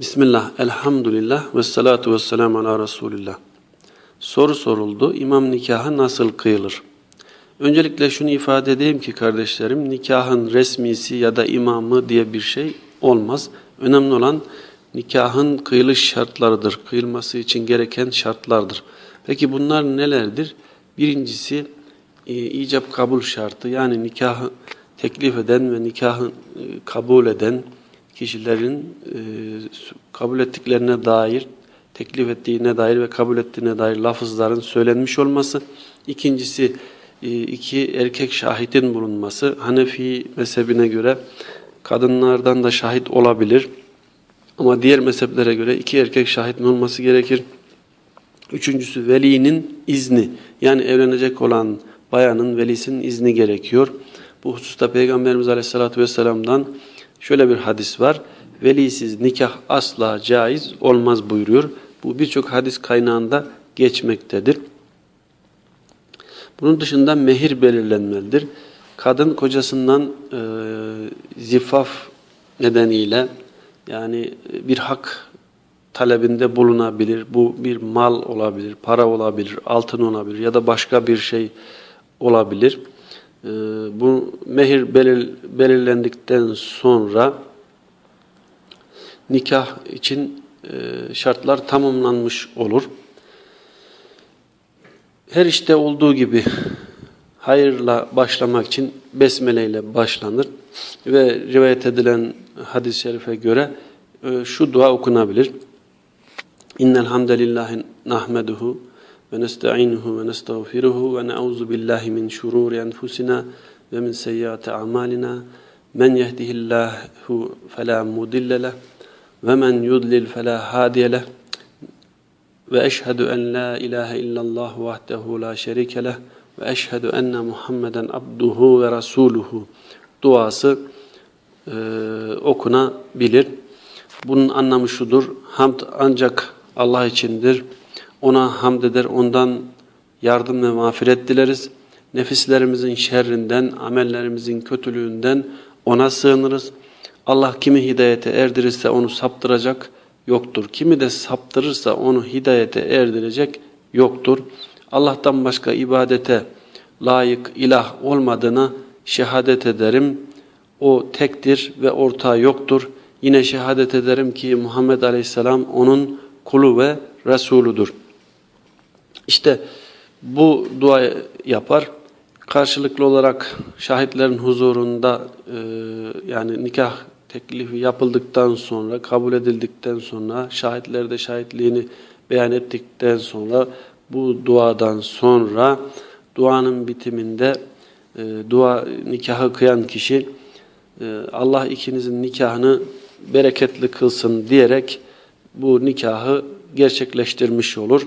Bismillah, elhamdülillah ve salatu ve selamu ala Resulillah. Soru soruldu, imam nikahı nasıl kıyılır? Öncelikle şunu ifade edeyim ki kardeşlerim, nikahın resmisi ya da imamı diye bir şey olmaz. Önemli olan nikahın kıyılış şartlarıdır, kıyılması için gereken şartlardır. Peki bunlar nelerdir? Birincisi e, icap kabul şartı yani nikahı teklif eden ve nikahı e, kabul eden kişilerin e, kabul ettiklerine dair, teklif ettiğine dair ve kabul ettiğine dair lafızların söylenmiş olması. İkincisi e, iki erkek şahidin bulunması. Hanefi mezhebine göre kadınlardan da şahit olabilir. Ama diğer mezheplere göre iki erkek şahidin olması gerekir. Üçüncüsü velinin izni. Yani evlenecek olan bayanın velisinin izni gerekiyor. Bu hususta Peygamberimiz Aleyhisselatü Vesselam'dan şöyle bir hadis var. Velisiz nikah asla caiz olmaz buyuruyor. Bu birçok hadis kaynağında geçmektedir. Bunun dışında mehir belirlenmelidir. Kadın kocasından e, zifaf nedeniyle yani bir hak talebinde bulunabilir. Bu bir mal olabilir, para olabilir, altın olabilir ya da başka bir şey olabilir. E, bu mehir belir, belirlendikten sonra nikah için e, şartlar tamamlanmış olur. Her işte olduğu gibi hayırla başlamak için besmele ile başlanır ve rivayet edilen hadis-i şerife göre e, şu dua okunabilir. İnnel hamdelellahi nahmeduhu na'uzu billahi min şururi enfusina ve min seyyiati a'malina men yehdihillahu fela mudille leh ve men yudlil fela hadiye leh ve eşhedü en la ilahe illallah vahdehu la şerike leh ve eşhedü enne Muhammeden abduhu ve rasuluhu duası e, okunabilir. Bunun anlamı şudur. Hamd ancak Allah içindir. Ona hamd eder, ondan yardım ve mağfiret dileriz. Nefislerimizin şerrinden, amellerimizin kötülüğünden ona sığınırız. Allah kimi hidayete erdirirse onu saptıracak yoktur. Kimi de saptırırsa onu hidayete erdirecek yoktur. Allah'tan başka ibadete layık ilah olmadığına şehadet ederim. O tektir ve ortağı yoktur. Yine şehadet ederim ki Muhammed Aleyhisselam onun kulu ve Resuludur. İşte bu dua yapar. Karşılıklı olarak şahitlerin huzurunda e, yani nikah teklifi yapıldıktan sonra, kabul edildikten sonra, şahitler de şahitliğini beyan ettikten sonra bu duadan sonra duanın bitiminde e, dua nikahı kıyan kişi e, Allah ikinizin nikahını bereketli kılsın diyerek bu nikahı gerçekleştirmiş olur.